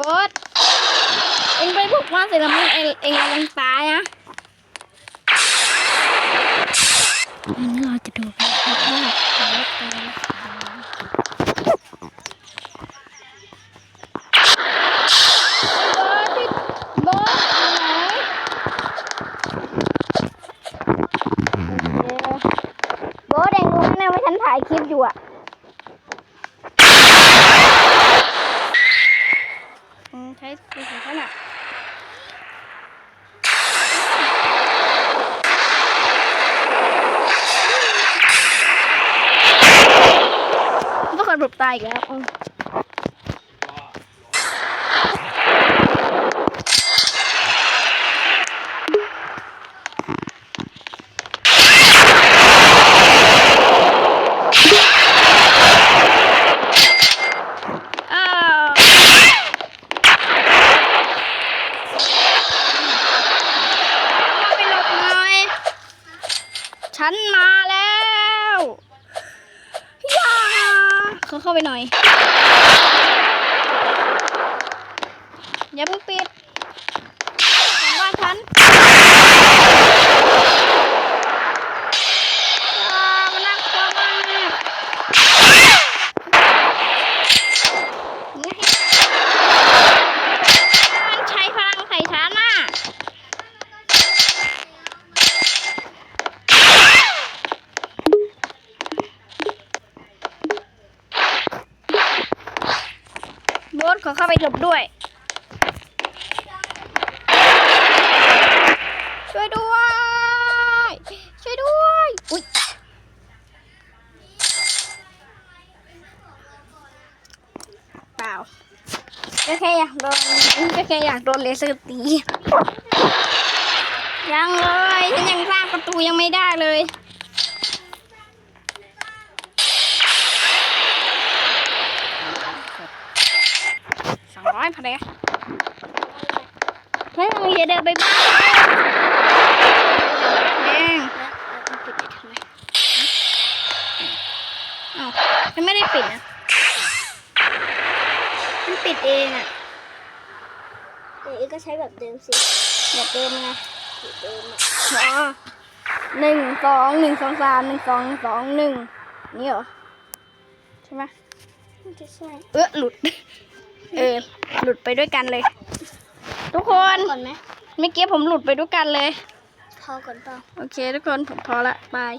บอสเอ็งไปบุกว่าเสร็จมึงเอ็งเอ็งลงตายนะ ทุกคนหลบตายอีกแล้วอืมาวเข้าไปหลบหน่อยฉันมาแล้วย่า เขาเข้าไปหน่อย อย่าเพิ่งปิดของบ้านฉันอ่ามันน่ากลัวมากนี่มันใช้พลังใส่ฉันน่ะ โบ๊ทขอเข้าไปหลบด้วย ช่วยด้วย ช่วยด้วย อุ้ยเปล่าก็แค่อยากโดนก็แค่อยากโดนเลเซอร์ตียังเลยฉันยังสร้างประตูยังไม่ได้เลย สอง ร้อยพอดีเฮ้ยมึงอย่าเดินไปบ้านแดงปิดทำไมเอ้ามันไม่ได้ปิดนะ มันปิดเองอะเดี๋ยวก็ใช้แบบเดิมสิแบบเดิมไงแบบเดิมอะอ๋อหนึ่งสองหนึ่งสองสามหนึ่งสองสองหนึ่งนี่เหรอ ใช่ไหมมันจะใช่เออหลุด เออ หลุดไปด้วยกันเลย ทุกคนก่อนไหมเมื่อกี้ผมหลุดไปด้วยกันเลย พอก่อนเปล่าโอเค ทุกคนผมพอละบาย